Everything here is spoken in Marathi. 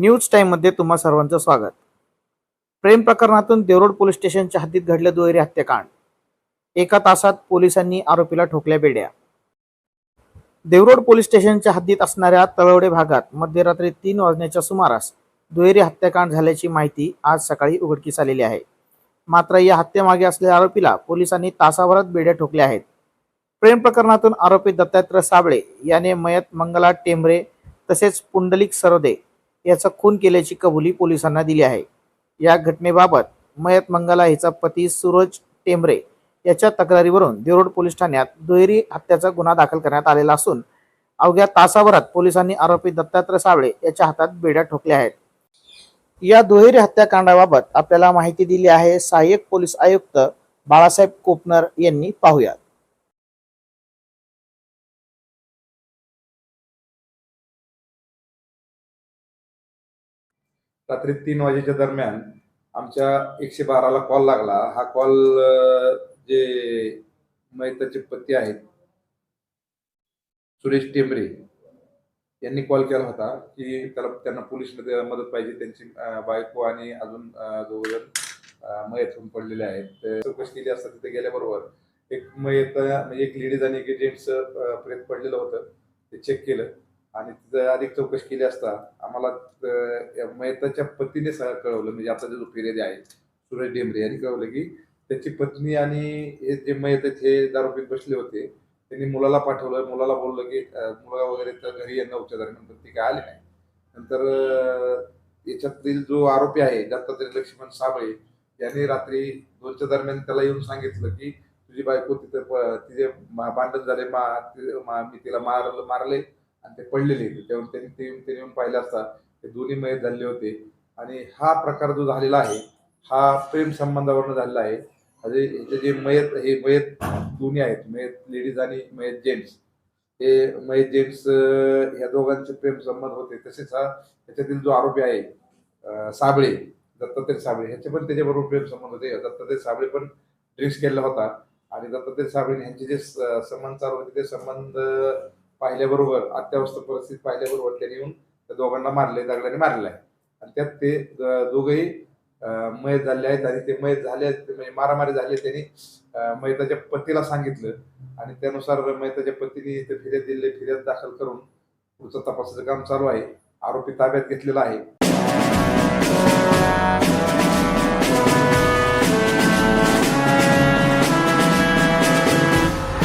न्यूज टाईममध्ये तुम्हा सर्वांचं स्वागत. प्रेम प्रकरणातून देवरोड पोलीस स्टेशनच्या हद्दीत घडलं दुहेरी हत्याकांड. एका तासात पोलिसांनी आरोपीला ठोकल्या बेड्या. देवरोड पोलीस स्टेशनच्या हद्दीत असणाऱ्या तळवडे भागात मध्यरात्री तीन वाजण्याच्या सुमारास दुहेरी हत्याकांड झाल्याची माहिती आज सकाळी उघडकीस आलेली आहे. मात्र या हत्येमागे असलेल्या आरोपीला पोलिसांनी तासाभरात बेड्या ठोकल्या आहेत. प्रेम प्रकरणातून आरोपी दत्तात्रय साबळे याने मयत मंगला टेंबरे तसेच पुंडलिक सरोदे याचा खून केल्याची कबुली पोलिसांना दिली आहे. या घटनेबाबत मयत मंगला हिचा पती सूरज टेंबरे याच्या तक्रारीवरून देरोड पोलीस ठाण्यात दुहेरी हत्याचा गुन्हा दाखल करण्यात आलेला असून अवघ्या तासाभरात पोलिसांनी आरोपी दत्तात्रय सावळे याच्या हातात बेड्या ठोकल्या आहेत. या दुहेरी हत्याकांडाबाबत आपल्याला माहिती दिली आहे सहाय्यक पोलीस आयुक्त बाळासाहेब कोपनर यांनी पाहुयात. रात्री तीन वाजेच्या दरम्यान आमच्या एकशे बाराला कॉल लागला. हा कॉल जे मैताचे पती आहेत सुरेश टेंबरे यांनी कॉल केला होता की त्याला त्यांना पोलीसमध्ये मदत पाहिजे. त्यांची बायको आणि अजून दोघ जण मयत होऊन पडलेले आहेत. चौकशी केली असता तिथे गेल्याबरोबर एक मयत म्हणजे एक लेडीज आणि एक जेंट्स प्रेत पडलेलं होतं. ते चेक केलं. आणि तिथं अधिक चौकशी केली असता आम्हाला मेहताच्या म्हणजे मयताच्या पतीने सगळं कळवलं. म्हणजे आता जो फिर्यादी आहे सुरेश डेमरे यांनी कळवलं की त्याची पत्नी आणि हे जे मयत हे दारू पीत बसले होते. त्यांनी मुलाला पाठवलं. मुलाला बोललं की मुलगा वगैरे तर घरी यांना उपचार नंतर ती काय आली नाही. नंतर याच्यातील जो आरोपी आहे दत्तात्रय लक्ष्मण साबळे यांनी रात्री दोनच्या दरम्यान त्याला येऊन सांगितलं की तुझी बायको तिथे प- तिचे मा- भांडण झाले. मा मा- मी तिला मारलं मारले. आणि ते पडलेले तेव्हा त्यांनी ते त्यांनी येऊन पाहिलं असता ते दोन्ही मयत झाले होते. आणि हा प्रकार जो झालेला आहे हा प्रेम संबंधावरून झालेला आहे. म्हणजे याचे जे मयत हे मयत दोन्ही आहेत मयत लेडीज आणि मयत जेंट्स. हे मयत जेंट्स ह्या दोघांचे प्रेम संबंध होते. तसेच हा त्याच्यातील जो आरोपी आहे साबळे दत्तात्रय साबळे ह्याचे पण त्याच्याबरोबर प्रेम संबंध होते. दत्तात्रय साबळे पण ड्रिंक्स केलेला होता. आणि दत्तात्रय साबळे यांचे जे स- संबंध चालू होते ते संबंध पाहिल्याबरोबर अत्यावस्थ परिस्थिती पाहिल्याबरोबर त्यांनी येऊन त्या दोघांना मारले दगडाने मारलं आहे आणि त्यात ते दोघंही मयत झाले आहेत आणि ते मयत झाले आहेत म्हणजे मारामारी झाली त्यांनी. मयताच्या पतीला सांगितलं आणि त्यानुसार मयताच्या पतीने ते फिर्याद दिले फिर्याद दाखल करून पुढचं तपासाचं काम चालू आहे. आरोपी ताब्यात घेतलेला आहे.